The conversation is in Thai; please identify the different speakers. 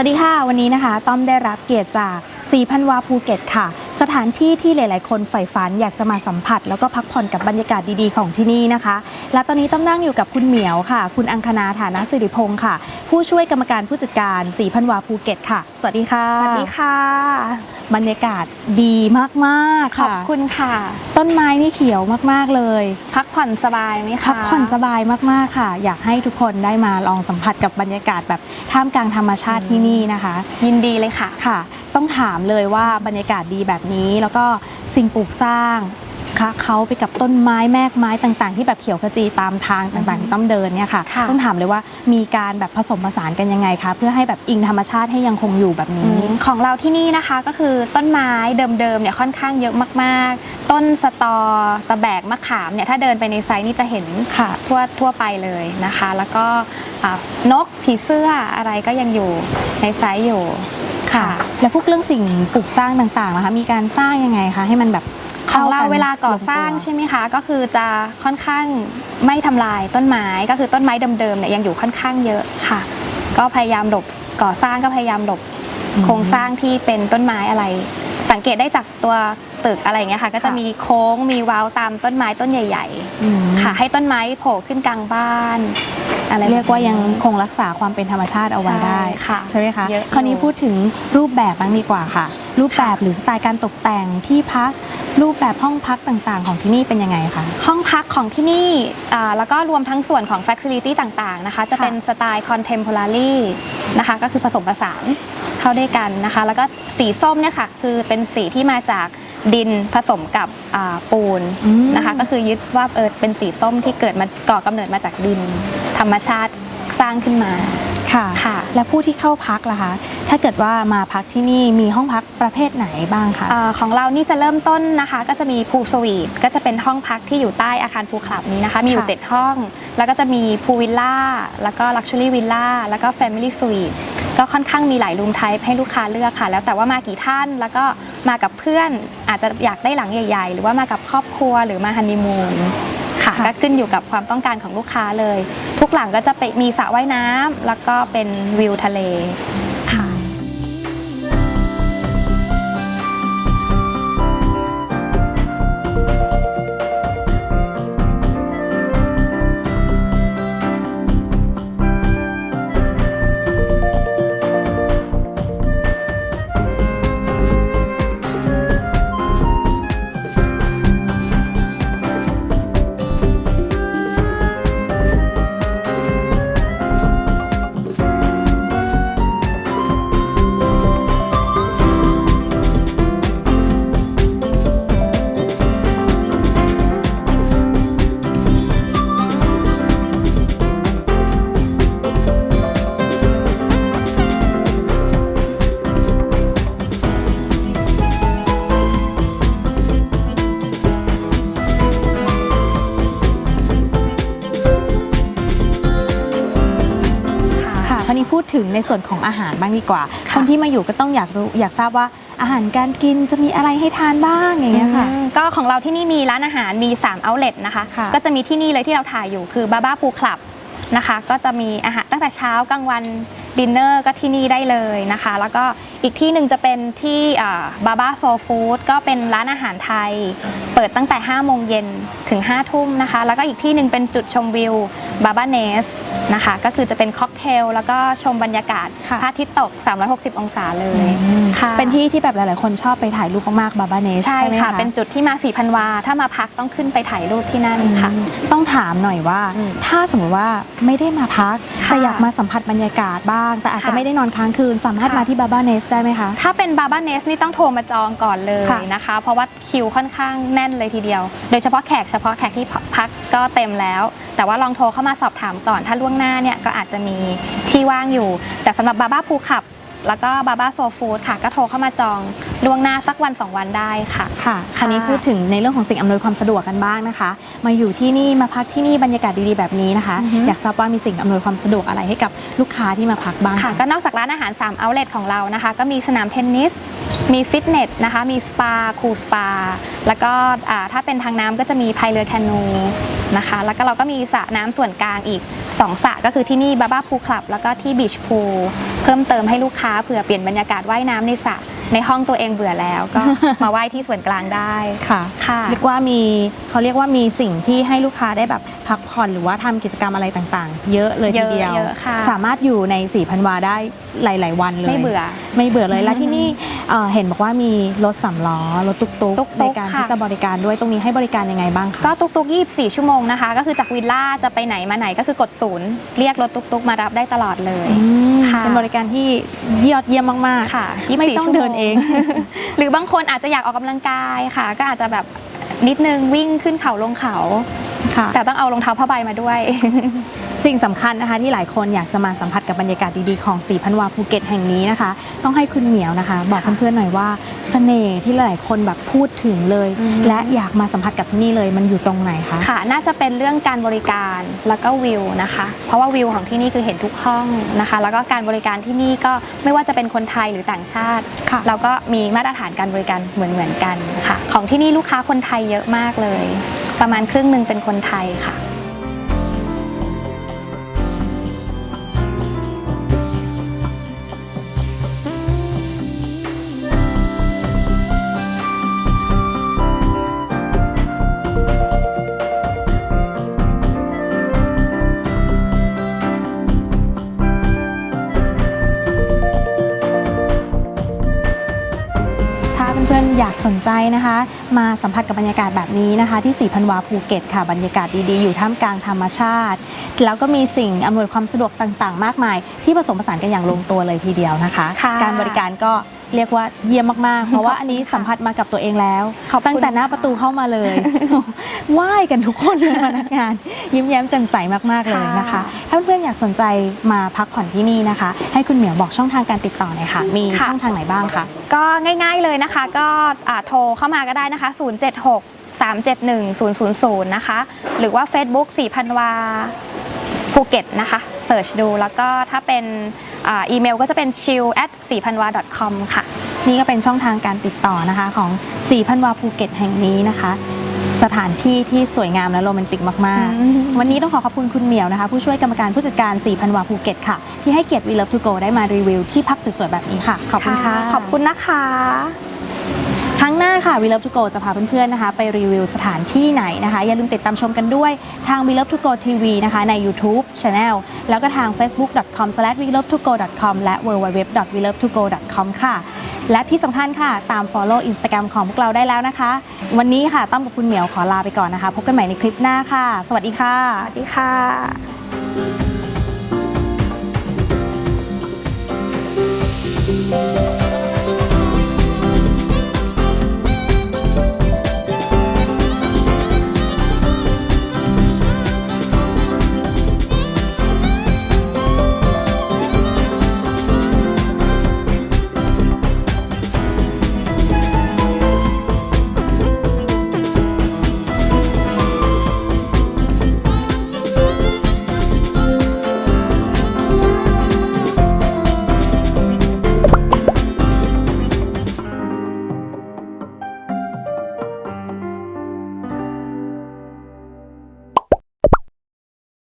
Speaker 1: สวัสดีค่ะ วันนี้นะคะ ต้อมได้รับเกียรติจากสีพันวาภูเก็ตค่ะ สถานที่ที่หลาย ๆ คนใฝ่ฝันอยากจะมาสัมผัส แล้วก็พักผ่อนกับบรรยากาศดี ๆ ของที่นี่นะคะ และตอนนี้ต้อมนั่งอยู่กับคุณเหมียวค่ะ คุณอังคณาฐานะสิริพงศ์ค่ะ ผู้ช่วยกรรมการผู้จัดการสีพันวาภูเก็ตค่ะ สวัสดีค่ะ
Speaker 2: สวัสดีค่ะ
Speaker 1: บรรยากาศดีมากๆ
Speaker 2: ขอบ
Speaker 1: ค่ะ
Speaker 2: คุณค่ะ
Speaker 1: ต้นไม้นี่เขียวมากๆเลย
Speaker 2: พักผ่อนสบายไหมคะ
Speaker 1: พักผ่อนสบายมาก ๆ ค่ะ อยากให้ทุกคนได้มาลองสัมผัสกับบรรยากาศแบบท่ามกลางธรรมชาติที่นี่นะคะ
Speaker 2: ยินดีเลยค่ะ
Speaker 1: ค่ะต้องถามเลยว่าบรรยากาศดีแบบนี้ แล้วก็สิ่งปลูกสร้างคะเขาไปกับต้นไม้แมกไม้ต่างๆ ที่แบบเขียวขจีตามทางต่างๆที่ต้องเดินเนี่ยค่ะ
Speaker 2: ค่ะ
Speaker 1: ต้องถามเลยว่ามีการแบบผสมผสานกันยังไงคะเพื่อให้แบบอิงธรรมชาติให้ยังคงอยู่แบบ
Speaker 2: อื
Speaker 1: นี้
Speaker 2: มของเราที่นี่นะคะก็คือต้นไม้เดิมๆเนี่ยค่อนข้างเยอะมากๆ ต้นสตอตะแบกมะขามเนี่ยถ้าเดินไปในไซต์นี่จะเห็น
Speaker 1: ค่ะ
Speaker 2: ทั่วทั่วไปเลยนะคะ แล้วก็อ่านกผีเสื้ออะไรก็ยังอยู่ในไซต์อยู่
Speaker 1: ค่ะ แล้วพวกเรื่องสิ่งปลูกสร้างต่างๆนะคะมีการสร้างยังไงคะให้มันแบบ
Speaker 2: ของเรา
Speaker 1: ข้น
Speaker 2: เวลาก่อสร้าง
Speaker 1: ลตัว
Speaker 2: ใช่ไหมคะ ก็คือจะค่อนข้างไม่ทำลายต้นไม้ก็คือต้นไม้เดิมๆเนี่ยยังอยู่ค่อนข้างเยอะค่ะ ก็พยายามหลบก่อสร้างก็พยายามหลบ
Speaker 1: อืม
Speaker 2: โครงสร้างที่เป็นต้นไม้อะไร สังเกตได้จากตัว ตึกอะไรอย่างเงี้ยค่ะ ก็จะ
Speaker 1: ค่ะ
Speaker 2: มีโค้งมีเว้าวตามต้นไม้ต้นใหญ่
Speaker 1: อืม
Speaker 2: ๆค่ะ ให้ต้นไม้โผล่ขึ้นกลางบ้านอะไร
Speaker 1: เรียกว่ายัง
Speaker 2: แบบนี้
Speaker 1: คงรักษาความเป็นธรรมชาติเอาไว้ได้
Speaker 2: ใช่ค่ะ
Speaker 1: ใช่ไหมคะ
Speaker 2: เยอะอยู่
Speaker 1: คราวนี้พูดถึงรูปแบบบ้างดีกว่าค่ะ รูปแบบหรือสไตล์การตกแต่งที่พักรูปแบบห้องพักต่างๆ ของที่นี่เป็นยังไงคะ
Speaker 2: ห้องพักของที่นี่อ่าแล้วก็รวมทั้งส่วนของ Facility ต่างๆนะคะจะ
Speaker 1: ค่ะ
Speaker 2: เป็นสไตล์ Contemporary นะคะก็คือผสมผสานเข้าด้วยกันนะคะ แล้วก็สีส้มเนี่ยค่ะคือเป็นสีที่มาจาก ดินผสมกับอ่าปูน
Speaker 1: อืม
Speaker 2: นะคะก็คือยึดว่าเออเป็นสีส้มที่เกิดมาก่อกำเนิดมาจากดิน ธรรมชาติสร้างขึ้นมา
Speaker 1: ค่ะ
Speaker 2: ค่ะ
Speaker 1: และผู้ที่เข้าพักล่ะคะ ถ้าเกิดว่ามาพักที่นี่มีห้องพักประเภทไหนบ้างคะ
Speaker 2: อาของเรานี่จะเริ่มต้นนะคะ ก็จะมีพูลสวีทก็จะเป็นห้องพักที่อยู่ใต้อาคารพูลคลับนี้นะคะ มีอยู่
Speaker 1: ค่ะ
Speaker 2: 7ห้อง แล้วก็จะมีพูลวิลล่าแล้วก็ลักชัวรี่วิลล่าแล้วก็แฟมิลี่สวีทก็ค่อนข้างมีหลายรูมไทป์ให้ลูกค้าเลือกค่ะ แล้วแต่ว่ามากี่ท่านแล้วก็ มากับเพื่อนอาจจะอยากได้หลังใหญ่ ๆ หรือว่ามากับครอบครัวหรือมาฮันนีมูนค่ะ
Speaker 1: ค่ะ
Speaker 2: ก็ขึ้นอยู่กับความต้องการของลูกค้าเลย ทุกหลังก็จะไปมีสระว่ายน้ำแล้วก็เป็นวิวทะเล
Speaker 1: ราวนี้พูดถึงในส่วนของอาหารบ้างดีกว่า
Speaker 2: ค่ะ
Speaker 1: คนที่มาอยู่ก็ต้องอยากรู้อยากทราบว่าอาหารการกินจะมีอะไรให้ทานบ้างอย่างเงี้ยค่ะ
Speaker 2: อืมก็ของเราที่นี่มีร้านอาหารมี 3 outlet นะคะ
Speaker 1: ค่ะ
Speaker 2: ก็จะมีที่นี่เลยที่เราถ่ายอยู่คือบาบ้าพูคลับนะคะ ก็จะมีอาหารตั้งแต่เช้ากลางวันดินเนอร์ก็ที่นี่ได้เลยนะคะ แล้วก็อีกที่หนึ่งจะเป็นที่บาบ้าโซฟู้ดก็เป็นร้านอาหารไทย เปิดตั้งแต่ 5 โมงเย็นถึง 5 ทุ่มนะคะ แล้วก็อีกที่หนึ่งเป็นจุดชมวิวบาบ้าเนสนะคะ ก็คือจะเป็นค็อกเทล แล้วก็ชมบรรยากาศ
Speaker 1: ค่ะ
Speaker 2: พระอาทิตย์ตก 360 องศาเลยค่ะ
Speaker 1: เป็นที่ที่แบบหลาย ๆ คนชอบไปถ่ายรูปมาก ๆ บาบาเนส
Speaker 2: ใช่
Speaker 1: ใช่ไหม
Speaker 2: ค่ะ
Speaker 1: คะ
Speaker 2: เป็นจุดที่มาสีพันวา ถ้ามาพักต้องขึ้นไปถ่ายรูปที่นั่นค่ะ
Speaker 1: อืมต้องถามหน่อยว่า
Speaker 2: อืม
Speaker 1: ถ้าสมมติว่าไม่ได้มาพัก
Speaker 2: ค่ะ
Speaker 1: แต่อยากมาสัมผัสบรรยากาศบ้างแต่อาจจะ
Speaker 2: ค่ะ
Speaker 1: ไม่ได้นอนค้างคืน สามารถ
Speaker 2: ค่ะ
Speaker 1: มาที่บาบาเนสได้ไหมคะ
Speaker 2: ถ้าเป็นบาบาเนสนี่ต้องโทรมาจองก่อนเลย
Speaker 1: ค่ะ
Speaker 2: นะคะ เพราะว่าคิวค่อนข้างแน่นเลยทีเดียว โดยเฉพาะแขกเฉพาะแขกที่พักก็เต็มแล้ว แต่ว่าลองโทรเข้ามาสอบถามก่อน ถ้าล่วงหน้าเนี่ยก็อาจจะมีที่ว่างอยู่ แต่สำหรับบาบ้าภูขับ แล้วก็บาบ้าโซฟู้ดค่ะ ก็โทรเข้ามาจองล่วงหน้าสักวันสองวันได้ค่ะ
Speaker 1: ค่ะคราวนี้พูดถึงในเรื่องของสิ่งอำนวยความสะดวกกันบ้างนะคะ มาอยู่ที่นี่มาพักที่นี่บรรยากาศดีๆแบบนี้นะคะ
Speaker 2: อือฮึ
Speaker 1: อยากทราบว่ามีสิ่งอำนวยความสะดวกอะไรให้กับลูกค้าที่มาพักบ้าง
Speaker 2: ค่ะ
Speaker 1: คะ
Speaker 2: ก็นอกจากร้านอาหาร3 outlet ของเรานะคะ ก็มีสนามเทนนิสมีฟิตเนสนะคะ มีสปาคูลสปา แล้วก็อ่าถ้าเป็นทางน้ำก็จะมีพายเรือแคนูนะคะ แล้วก็เราก็มีสระน้ำส่วนกลางอีก2สระก็คือที่นี่บาบ้าพูคลับ แล้วก็ที่บีชพูล พิ่มเติมให้ลูกค้าเผื่อเปลี่ยนบรรยากาศว่ายน้ำในสระในห้องตัวเองเบื่อแล้วก็ มาว่ายที่ส่วนกลางได้
Speaker 1: ค่ะ
Speaker 2: ค่ะ
Speaker 1: เรียกว่ามีเขาเรียกว่ามีสิ่งที่ให้ลูกค้าได้แบบพักผ่อนหรือว่าทำกิจกรรมอะไรต่างๆ เยอะเลยทีเดียว
Speaker 2: เยอะค่ะ
Speaker 1: สามารถอยู่ใน4ี่พันวาได้หลาย ๆ วันเลย
Speaker 2: ไม่เบื่อ
Speaker 1: ไม่เบื่อเลยและที่นี่เอ่อเห็นบอกว่ามีรถสำล้อรถตุ๊ก
Speaker 2: ตุ๊กๆ
Speaker 1: ๆในการ
Speaker 2: ค่ะ
Speaker 1: ที่จะบริการด้วยตรงนี้ให้บริการยังไงบ้างคะ
Speaker 2: ก็ตุกตุก24ชั่วโมงนะคะ ก็คือจากวิลล่าจะไปไหนมาไหนก็คือกดศูนย์เรียกรถตุกตุกมารับได้ตลอดเลย
Speaker 1: อืม
Speaker 2: ค่ะ
Speaker 1: เป็นบริการที่ยอดเยี่ยมมาก
Speaker 2: ค่ะ
Speaker 1: ไม่ต้อง
Speaker 2: 24
Speaker 1: เดินเอง
Speaker 2: ชั่วโมหรือบางคนอาจจะอยากออกกำลังกายค่ะ ก็อาจจะแบบนิดนึงวิ่งขึ้นเขาลงเขา
Speaker 1: ๆค่ะ
Speaker 2: แต่ต้องเอารองเท้าผ้าใบมาด้วย
Speaker 1: สิ่งสำคัญนะคะที่หลายคนอยากจะมาสัมผัสกับบรรยากาศดีๆของสีพันวาภูเก็ตแห่งนี้นะคะ ต้องให้คุณเหมียวนะคะ บอกเพื่อนๆหน่อยว่าเสน่ห์ที่หลายคนแบบพูดถึงเลย
Speaker 2: อืม
Speaker 1: และอยากมาสัมผัสกับที่นี่เลยมันอยู่ตรงไหนคะ
Speaker 2: ค่ะ น่าจะเป็นเรื่องการบริการแล้วก็วิวนะคะ เพราะว่าวิวของที่นี่คือเห็นทุกห้องนะคะ แล้วก็การบริการที่นี่ก็ไม่ว่าจะเป็นคนไทยหรือต่างชาติ
Speaker 1: ค่ะ
Speaker 2: เราก็มีมาตรฐานการบริการเหมือนเหมือนๆกันค่ะ ของที่นี่ลูกค้าคนไทยเยอะมากเลย ประมาณครึ่งหนึ่งเป็นคนไทยค่ะ
Speaker 1: นๆอยากสนใจนะคะ มาสัมผัสกับบรรยากาศแบบนี้นะคะ ที่สีพันวาภูเก็ตค่ะ บรรยากาศดีๆ อยู่ท่ามกลางธรรมชาติ แล้วก็มีสิ่งอำนวยความสะดวกต่างๆ มากมาย ที่ผสมผสานกันอย่างลงตัวเลยทีเดียวนะคะ
Speaker 2: ค่ะ
Speaker 1: การบริการก็ เรียกว่าเยี่ยมมากๆ เพราะว่าอันนี้สัมผัสมากับตัวเองแล้ว
Speaker 2: ขอบคุณ
Speaker 1: ตั้งแต่หน้าประตูเข้ามาเลยไหว้กันทุกคนเลยพนักงาน ยิ้มแย้มแจ่มใสมากๆเลยนะคะ
Speaker 2: ค่ะ
Speaker 1: ถ้าเพื่อนๆอยากสนใจมาพักผ่อนที่นี่นะคะ ให้คุณเหมียวบอกช่องทางการติดต่อหน่อยค่ะ มี
Speaker 2: ค่ะ
Speaker 1: ช่องทางไหนบ้างคะ
Speaker 2: ก็ง่าย ๆเลยนะคะ ก็อ่าโทรเข้ามาก็ได้นะคะ 076 371 000 นะคะ หรือว่า Facebook 4พันวา ภูเก็ตนะคะเสิร์ชดูแล้วก็ถ้าเป็นอ่าอีเมลก็จะเป็น chill at 4พันวา com ค่ะ
Speaker 1: นี่ก็เป็นช่องทางการติดต่อนะคะของสีพันวาภูเก็ตแห่งนี้นะคะสถานที่ที่สวยงามและโรแมนติกมาก
Speaker 2: อืม
Speaker 1: ๆวันนี้ต้องขอขอบคุณคุณเหมียวนะคะ ผู้ช่วยกรรมการผู้จัดการสีพันวาภูเก็ตค่ะ ที่ให้เกียรติ We Love to Go ได้มารีวิวที่พักสวย ๆ แบบนี้ค่ะ ขอบคุณค่ะ
Speaker 2: ขอบคุณนะคะ
Speaker 1: ครั้งหน้าค่ะ We Love to Go จะพาเพื่อนๆนะคะ ไปรีวิวสถานที่ไหนนะคะ อย่าลืมติดตามชมกันด้วยทาง We Love to Go TV นะคะใน YouTube Channel แล้วก็ทาง facebook.com/welovetogo.com และ www.welovetogo.com ค่ะ และที่สำคัญค่ะ ตาม follow Instagram ของพวกเราได้แล้วนะคะ วันนี้ค่ะต้อมกับคุณเหมียวขอลาไปก่อนนะคะ พบกันใหม่ในคลิปหน้าค่ะ สวัสดีค่ะ
Speaker 2: สวัสดีค่ะ